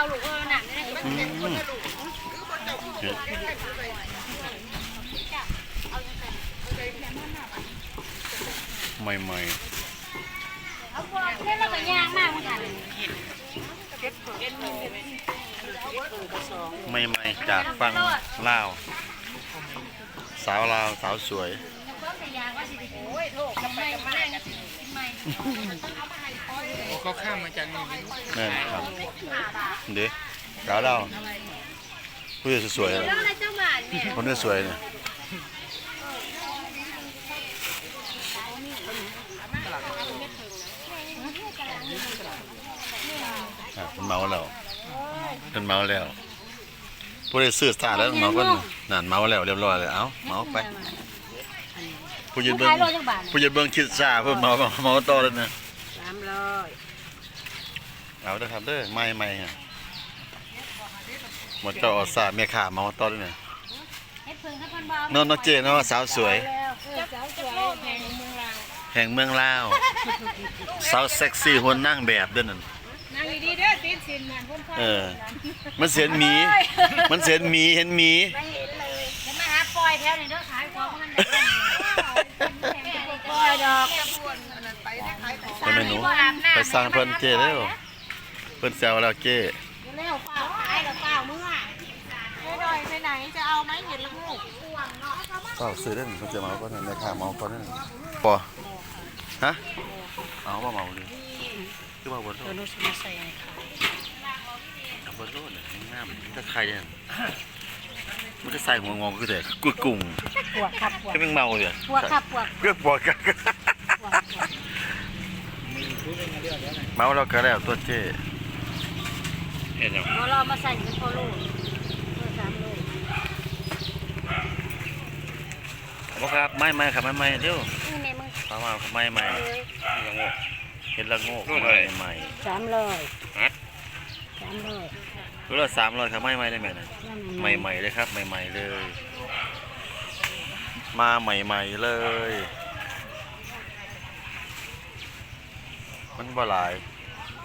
าลูกเออหนักนี่อืมเห็ดใหม่เอาพวกนี่เราก็ย่างมากมือนกันๆใหม่ๆจากฝั่งลาว สาวลาวสาวสวย ก็แต่ยางว่าสิโอ้ยโทษทำไมมากันทำไมโอ้เขาข้ามมาจากนี่นั่นครับเด็กสาวลาวผู้หญิงสวยๆแล้วอะไรเจ้าหมาเนี่ยคนนี้สวยเนี่ยอะมันเมาแล้วมันเมาแล้วผู้ใดซื้อสาแล้วเมาก็นั่นเมาแล้วเรียบร้อยเลยเอ้าเมาไปผู้ยืนเบิ้งขายโลจังบาทผู้ยืนเบิ้งคิดซาเพิ่มเมาเมาเมาต่อเลยนะสามร้อยเอาเด้อครับเด้อไม่ไม่ฮะหมดเจ้าออสาแม่ค้าเมาต่อเลยนะเฮ็ดเพิ่งให้เพิ่นบ่นอนนอนเจเนาะสาวสวยแล้วเออสาวสวยแห่งเมืองลาวแห่งเมืองลาวสาวเซ็กซี่หุ่นนั่งแบบเด้อนั่นนางดีๆเด้อติดสินนั่นเพิ่นพ่อเออมันเสียนหมี มันเสียนหมีเห็นหมีไม่เห็นเลยเดี๋ยวมาหาปล่อยแถวนี่เด้อขายของมันได้ปล่อยดอกไปแม่หนูไปสั่งเพิ่นเจ้เด้อเพิ่นแซวแล้วเจ้เร็วเปล่าขายแล้วเปล่ามึงอะไม่ดอยไปไหนจะเอาไหมเห็นละงูกเปล่าซื้อได้อเขาจะเมาก่อนนะแม่ค้าเมาก่อนนั่นปอฮะเอาบ่เมาเลยคือว่าบ่โลดนุชมาใส่เอาบ่โลดน่ะงามมันจะใครเนี่ยมันจะใส่หัวงอคือแต่กุดกุ้งปวดครับปวดก็แม่งเมาเลยปวดครับปวดเพื่อปวดกันปวด เมาแล้วก็แล้วตัวเจ้เห็นยังเรารอมาใส่เป็นพอลูกเพื่อสามลูกบ่ครับไม่ไม่ครับไม่ไม่เดี๋ยวนี่ในมือมามาไม่ไม่เลยละโงกเห็ดละโงกไม่ไม่สามร้อยสามร้อยรู้ละสามร้อยครับไม่ไม่ได้ไหมนะใหม่ๆเลยครับใหม่ๆเลย มาใหม่ๆเลย มันบ่หลาย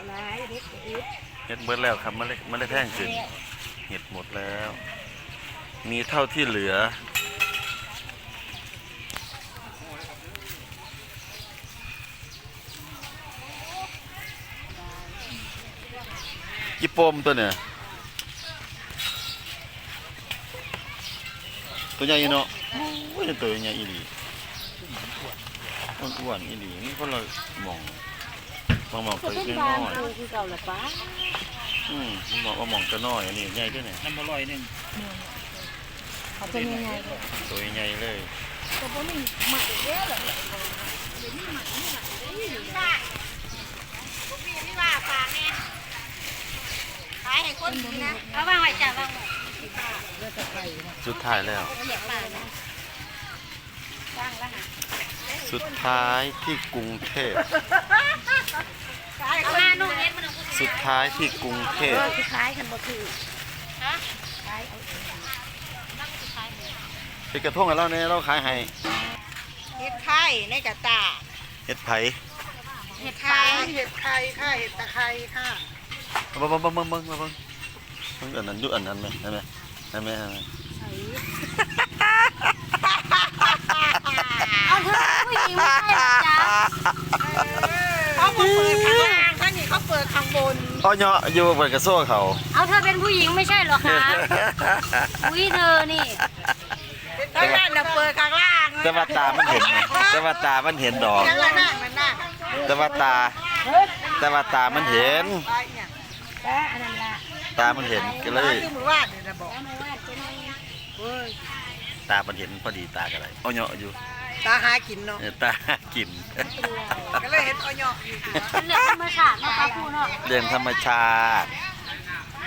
หลายเด็กอีกเห็ดเบิดแล้วครับมันเลยมันเลยแพงขึ้นเห็ดหมดแล้ว มีเท่าที่เหลือญี่ปุ่มตัวเนี่ย ตัวใหญ่อยู่เนาะโอ้ยตัวใหญ่อีหลีอ้วนๆอีหลีนี่คนละหมอง มองมองตัวเป็นน้อยคือเก่าละป้าอืมมองว่มองตัวน้อยอันนี้ใหญ่แค่ไหนน้ำมันลอยนึงเขาตัวใหญ่ตัวใหญ่เลยตัวใหม่เลยเดี๋วนี้ใหม่เยนี่เยสุดท้ายแล้วสุดท้ายที่กรุงเทพ สุดท้ายที่กรุงเทพสุดท้ายกันบ่คือฮะเป็นกระทงแล้วเนี่ยเราขายให้เห็ดไข่ในกระตาเห็ดไผ่เห็ดไข่เห็ดไข่ค่ะเห็ดตะไคร้ค่ะมาเบิ้งมาเบิ้งมาเบิ้งมาเบิ้งมึงอันนั้นดูอันนั้นไหมได้ไหมได้ไหมได้ไหมเอาเธอผู้หญิงไม่ใช่หรอจ๊ะ เขาเปิดข้างล่างท่านนี่เขาเปิดข้างบนอ้อเนาะอยู่บนกระโซ่เขา เอาเธอเป็นผู้หญิงไม่ใช่หรอคะอุ้ยเธอนี่ข้างล่างน่ะเปิดข้างล่างแต่ว่าตามันเห็นไงแต่ว่าตามันเห็นดอก ข้างล่างนั่นมันน่ะแต่ว่าตา แต่ว่าตามันเห็น ไปเนี่ยแป๊ะอันนั้นละตามันเห็นก็เลยที่มือว่าเดี๋ยวจะบอกเอามาว่าจะนี่เว้ยตามันเห็นพอดีตากันไรอ้อเนาะอยู่ ตาหากินเนาะเออตากิน ก็เลยเห็นเอาเหยาะอยู่เป็นเรื่องธรรมชาตินะคะครูเนาะเรื่องธรรมชาติ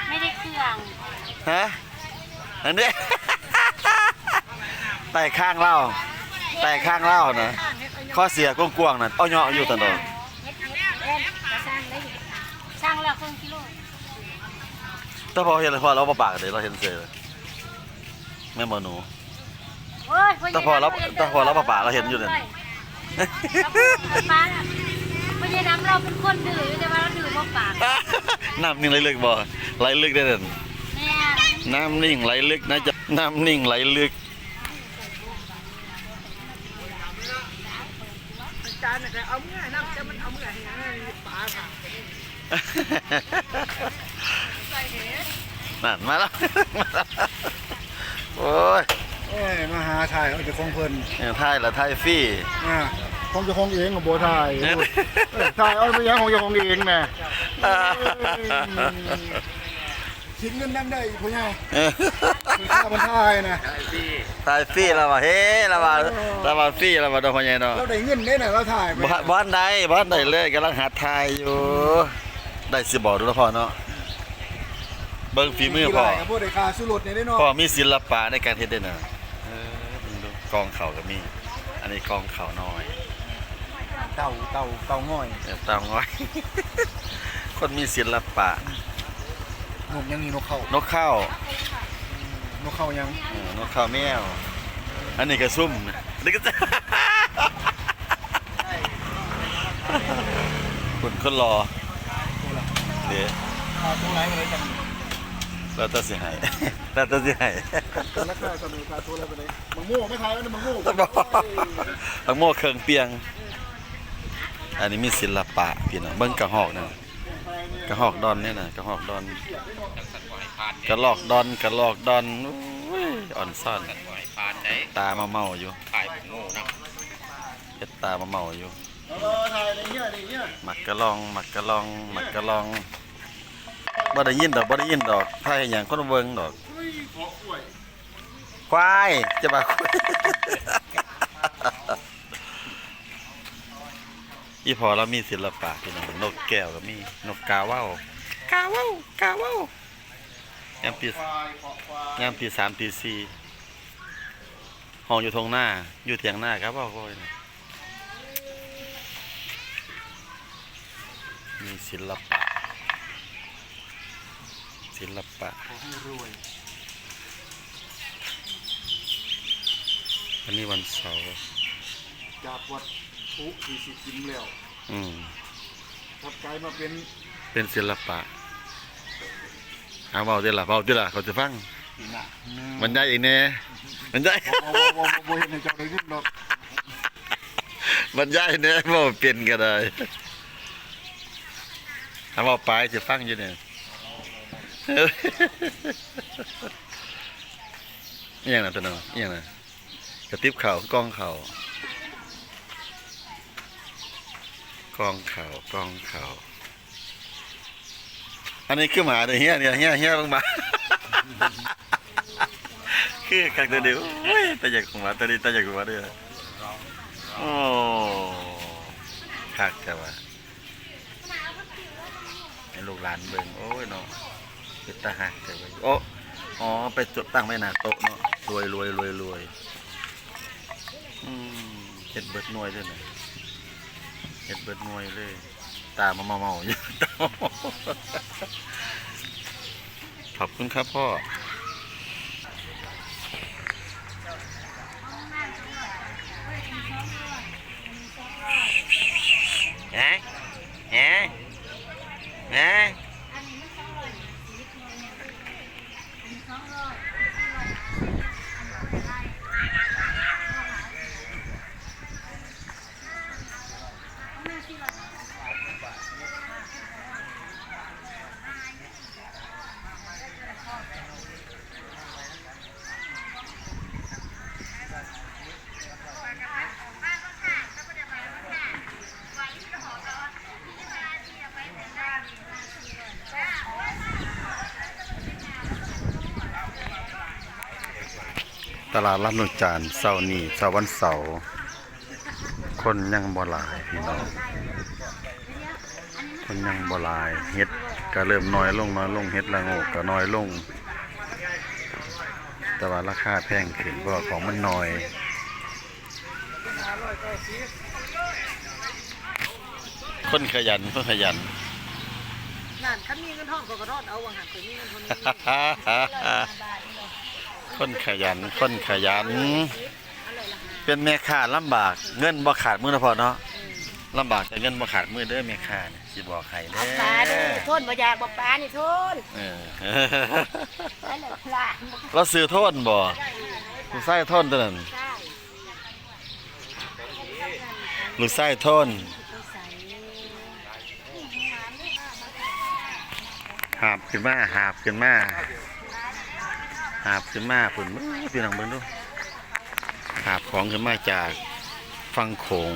ไม่ได้เครื่องฮะอันนี้ไต่ข้างเล่าไต่ข้างเล่านะข้างเห็ดเอาเหยาะข้อเสียกว้างๆนั่นอ้อเนาะอยู่ตลอดเฮ็ดเฮ็ดเล่นก็สร้างได้อยู่สร้างแล้วครึ่งกิโลแต่พอเห็นพอเราบ่ปากเลยเราเห็นเสือแม่บ่หนู โอ้ยแต่พอเราแต่พอเราป่าๆเราเห็นอยู่นั่นป้าน่ะไม่ใช่น้ำเราเป็นคนดื้อแต่ว่าเราดื้อเพราะปากน้ำนี่เลยเลยบ่ไหลลึกได้เด่นแม่น้ำนิ่งไหลลึกนะจะน้ำนิ่งไหลลึกจานน่ะเอาเมื่อน้ำจะมันเอาเมื่อให้ปลาค่ะใส่เห็ดนั่นมาแล้วมาแล้วโอ้ย โอ้ยมาหาถ่าย เอาจะคงเพิ่นเนี่ยไทยละไทยฟรี่อ่าคงจะคงเองกับโบถ่ายเออถ่ายเอาไปยังคงจะคงเองแน่คิดเงินนั่นได้ผู้ใหญ่คือค่ามันถ่ายนะไทยฟรี่แล้วว่าเฮ้แล้วว่าแล้วว่าฟรี่แล้วว่าดอกพญายเนาะเราได้เงินได้น่ะเราถ่ายไปบ้านบ้านใดบ้านใดเลยกำลังหาทายอยู่ ได้สิบอกดูแล้วพ่อเนาะเบิ่งฝีมือพ่อกับพวกเด็กขาสุรดเนี่ยได้เนาะพ่อมีศิลปะในการเฮ็ดได้เนาะเออมึงดู กองเข่าก็มี อันนี้กองเข่าน้อยเต่าเต่าเต่าง่อยเออตามง้อย คนมีศิลปะ นกยังมีนกเขานกเข้านกเขายังเออนกเข้าแมว อันนี้ก็ซุ่มอันนี้ก็จะ คุณคนรอเดี๋ยวขาตัวไหนมาเลยกัน แล้วแตัสิใหายแล้วแตัสิใหายตัวนักข่าวตัวนึงขาตัวอะไรไปเลยมังโม่ไม่ถ่ายแล้วนะมังโม่ต้องบอกทั้งโม่เครื่องเปียง อันนี้มีศิลปะพี่น้องเบิ่งกระหอกนั่นกระหอกดอนเนี่ยน่ะกระหอกดอนกระลอกดอนกระลอกดอนโอ้ยอ่อนซ่อนหอยพานไหนตามาเมาอยู่ขายผมโง่นะเฮ็ดตามาเมาอยู่เออถ่ายอะไรเงี้ยนี่เงี้ยหมักกะลองหมักกะลองหมักกะลอง บ่ได้ยินดอกบ่ได้ยินดอกถ้าอย่างคนเบิ่งดอกควายจะมาควายอีพอเรามีศิลปะพี่น้องนกแก้วก็มีนกกาเว้ากาเว้ากาเว้ายามปียามปีสามปีสี่ห้องอยู่ทงหน้า อยู่เถียงหน้าครับเว้าโอ้ยน่ะมีศิลปะ ศิลปะรวยอันนี้วันเสาร์ จากวัดทุกที่สิกินแล้วอืม ทับกลายมาเป็นเป็นศิลปะเอาเบาเดี๋ยวล่ะเบาเดี๋ยวล่ะเขาจะฟัง ปีหน้ามันได้อีกแน่มันได้บ่บ่บ่บ่เห็นให้เจ้าได้ยินดอกมันได้แน่บ่เปลี่ยนก็ได้ถ้าเบาไปจะฟังอยู่เนี่ย เอ้ยอหย่างนั้นตัวนึงอย่างนั้นกระติบเข่ากล้องเข่ากล้องเข่ากล้องเข่าอันนี้คือหมาเด้อเฮียเนี่ยเฮียเฮียเบิ่งมาคือกักตัวเดียวต่อยากของหมาตัวนี้ต่อยากของหมาด้อโอ้คักแต่ว่าให้ลูกหลานเบิ่งโอ้ยเนาะ เป็นตาหักแต่ว่าโอ้อ๋อ ไปจดตั้งไว้หน้าโต๊ะเนาะรวยรวยรวยรวยอืมเฮ็ดเบิดหน่วยเลยนะเฮ็ดเบิดหน่วยเลย ตามาเมาเมาอยู่ตขอบคุณครับพ่อฮะฮะฮะ ตลาดรับนนจานเสาร์นี้เสาร์วันเสาร์คนยังบ่หลายพี่น้องคนยังบ่หลายเฮ็ดก็เริ่มน้อยลงน้อยลงเฮ็ดละโงกก็น้อยลง แต่ว่าราคาแพงขึ้นเพราะว่าของมันน้อยคนขยันคนขยันนั่นคันมีเงินทองก็กระรอดเอาวังหันเคยมีเงินคนนี้ คนขยัน คนขยัน เป็นแม่ค้าลำบาก เงินบ่ขาดมือนะพอเนาะลำบากแต่เงินบ่ขาดมือเด้อแม่ค้าเนี่ยสิบอกใครเด้เอาอปลาเด้อโทนบ่อยากบ่ปลานี่โทนเออนั่นแหละปลาเราซื้อโทษบ่ลูกไส้โทษตัวนั้นลูกไส้โทษหาบขึ้นมาหาบขึ้นมา หาบขึ้นมาผุนพี่น้องเบิ่งดูหาบของขึ้นมาจากฟังโขง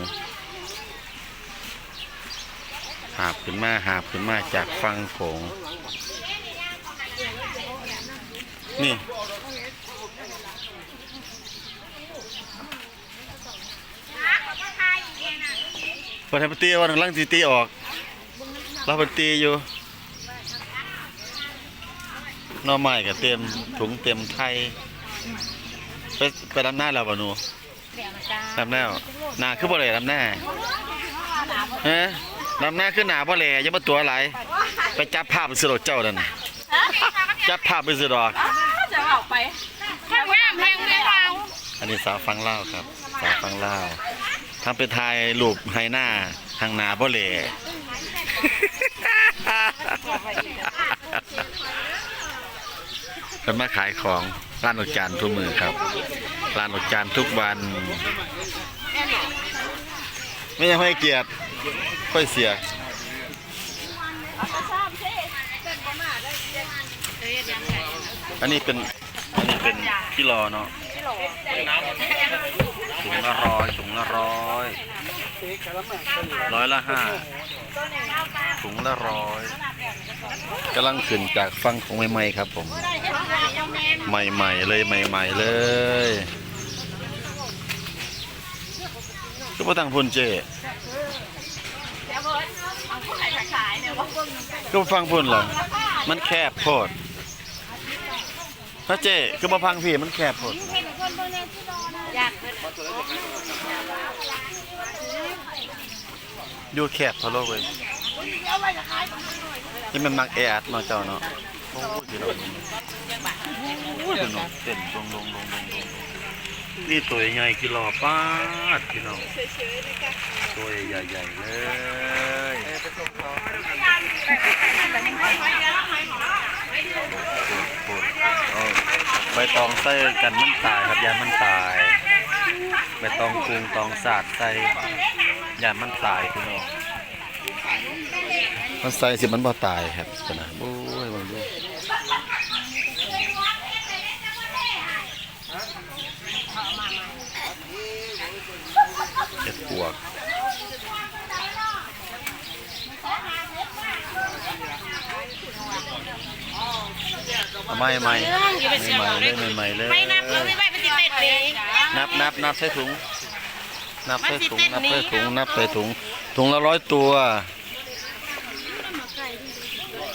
หาบขึ้นมาหาบขึ้นมาจากฟังโขงนี่พอทำปตีวันหลังตีตีออกเราปตีอยู่ หน่อไม้ก็เต็มถุงเต็มไทยไปไปดำหน้าแล้วบ่หนูดำหน้าหน้าคือบ่เลยดำหน้าฮะดำหน้าคือหน้าบ่แลอย่ามาตัวหลายไปจับภาพไปสิโดดเจ้านั่นจับภาพไปสิดอกจะเอาไปแค่แม่แม่แม่เราอันนี้สาวฟังเล่าวครับสาวฟังเล่าวทำเป็นทายรูปไฮหน้าทางหนาบ่เหล่ เป็นมาขายของร้านอดจานทุกมือครับร้านอดจานทุกวัน ไม่ยังให้เกียรติค่อยเสียอันนี้เป็นอันนี้เป็นกิโลเนาะถุงละร้อยถุงละร้อย ร้อยละห้าถุงละร้อยกำลังขึ้นจากฟังของใหม่ๆครับ ผม ใหม่ๆเลยใหม่ ๆ เลยก็บ่ตั้งพนเจก็ฟังพุ่นเหรอมันแคบโพดถ้าเจก็บ่ฟังพี่มันแคบโพดอยาก อยู่แคบพะโลกเว้ยนี่มันมักแออัดเนาะเจ้าเนาะโอ้ยพี่น้องโอ้ยพี่น้องเต้นลงลงลงลงลงนี่ตัวใหญ่กิโลป้าดพี่น้องตัวใหญ่ๆเลยเอาใบตองใส่กันมันตายครับยามันตายใบตองกรุงตองสาดใส่ ยามันตายพี่น้องมันใส่สิมันบ่ตายครับขนาดโอ้ยมันดูเห็ดปวกเอาไม่ไม่ไม่ไม่เลยไม่ไม่เลยนับเอาไม่ไปปฏิเสธเลยนับนับนับใส่ถุง นับใส่ถุงนับใส่ถุงนับใส่ถุงถุงละร้อยตัว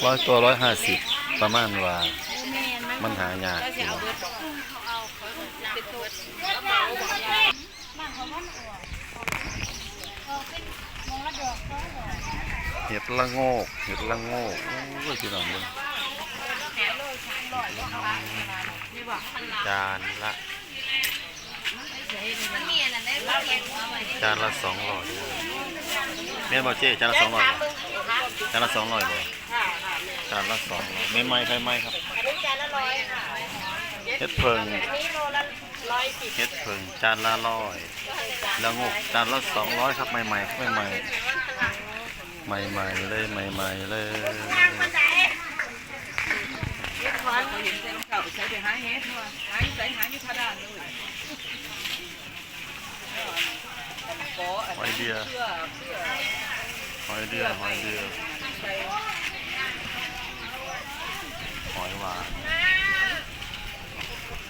ร้อยตัวร้อยห้าสิบประมาณว่ามันหายากอยู่เห็ดละโงกเห็ดละโงกโอ้ยพี่น้องมึงจานละ จานละสองร้อยแม่นบ่เจ๊จานละสองร้อยบ่จานละสองร้อยบ่จานละสองร้อยไม่ไหม้ใครไหม้ครับอันนี้จานละร้อยค่ะเฮ็ดเพิงอันนี้โลละร้อยสิบเฮ็ดเพิงจานละร้อยละงกจานละสองร้อยครับใหม่ๆใหม่ๆใหม่ๆเลยใหม่ๆเลยหอยเดือหอยเดือหอยเดือหอยหวาน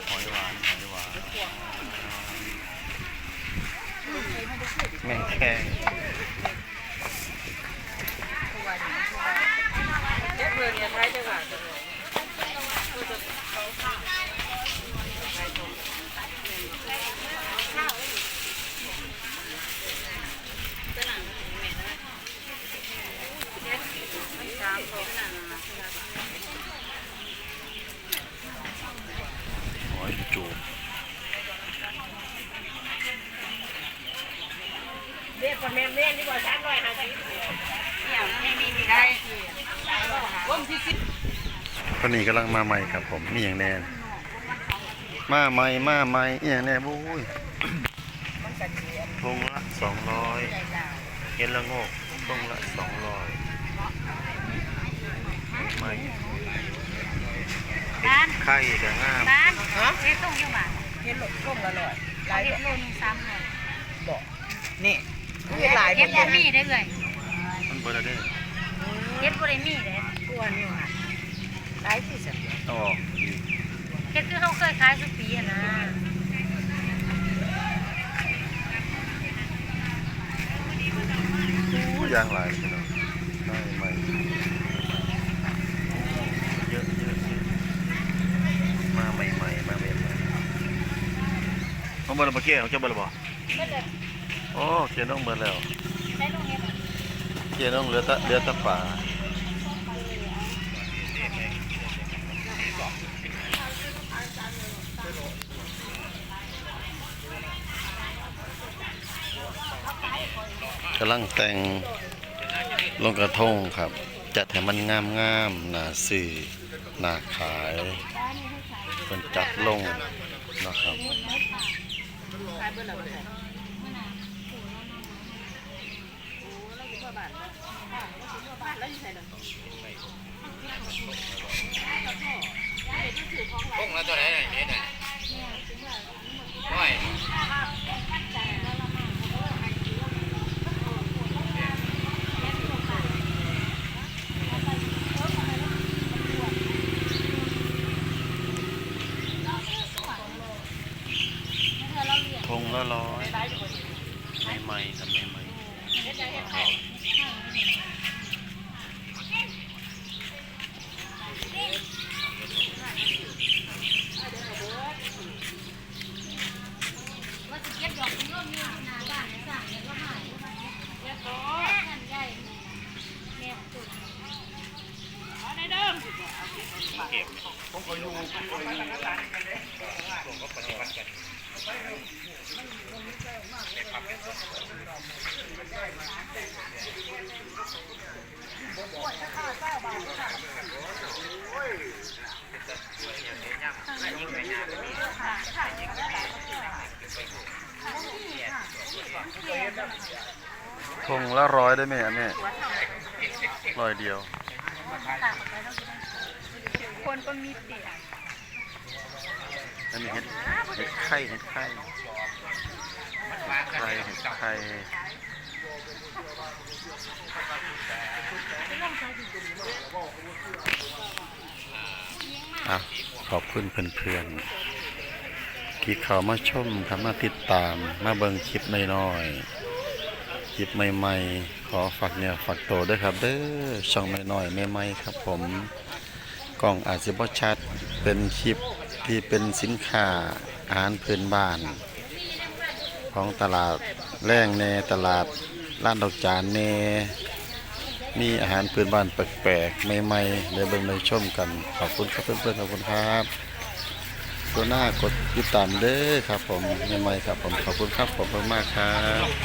หอยหวานหอยหวานแมงแคงหอยจูบ เรียกคนแม่เล่นดีกว่าสามร้อย คนนี้ กำลังมาใหม่ครับผมนี่อย่างแน่มาใหม่มาใหม่อหย่างแน่บุ้ยทงละสองร้อยเห็นละโงกทงละสองร้อยใหม่บ้านไข่ก็งามบ้านเฮ็ดส่งอยู่บ้านเฮ็ดหลดก้มละลอยหลายเฮ็ดดโลนึง300อกนี่เฮ็ดหลายเฮ็ดบ่บ่มีได้เลยมันเบิดแล้วเด้อเฮ็ดบ่ได้มีเด้กวนอยู่ค่ะ หลายที่สุดอ๋อเฮ็ดคือเฮาเคยขายทุกปีอะนะผู้ยางหลายเลยพี่น้องได้ใหม่เยอะเยอะเยอะมาใหม่ใหม่ๆมาใหม่ใหม่เอาเบิดแล้วบ่เกี้เอาเจ้าเบิดแล้วบ่เบิดเลยโอ้เกี้ยน้องเบิดแล้วเฮ็ดเกี้ยน้องเหลือตะเหลือตะป่า กํลังแต่งลงกระทงครับ จัดให้มันงามงามๆน่าซื้อหนาขายเพิ่นจัดลงนะครับพงแล้วตัวไหนเห็นอะน้อยทง ละร้อยใหม่ๆทำใหม่ๆ ว่าสิเก็บดอกโยมอยู่หน้าบ้านสร้างแล้วก็หายเรียบร้อยนั่นใหญ่แม่ตุ่น ทงละร้อยได้ไหมอันนี้ร้อยเดียว คนก็มีเตียอันนี้เห็ดเห็ดไข่เห็ดไข่ไข่เห็ดไข่อขอบคุณเพื่อนๆที่เขามาชมครับมาติดตามมาเบิ่งคลิปน้อยๆ คลิปใหม่ๆ ขอฝากเนี่ยฝากโตวด้วยครับเด้อช่องน้อยๆใหม่ๆครับผมกล้องอาจจะบ่ชัดเป็นคลิปที่เป็นสินค้าอาหารพื้นบ้าน ของตลาดแรงในตลาดร้านดอกจานเนมีอาหารพื้นบ้านแปลกๆใหม่ๆเดี๋ยวเบิ่งเลยชมกันขอบคุณครับเพื่อนๆขอบคุณครับตัวหน้ากดติดตามเด้อครับผมใหม่ๆครับผมขอบคุณครับขอบคุณมากครับ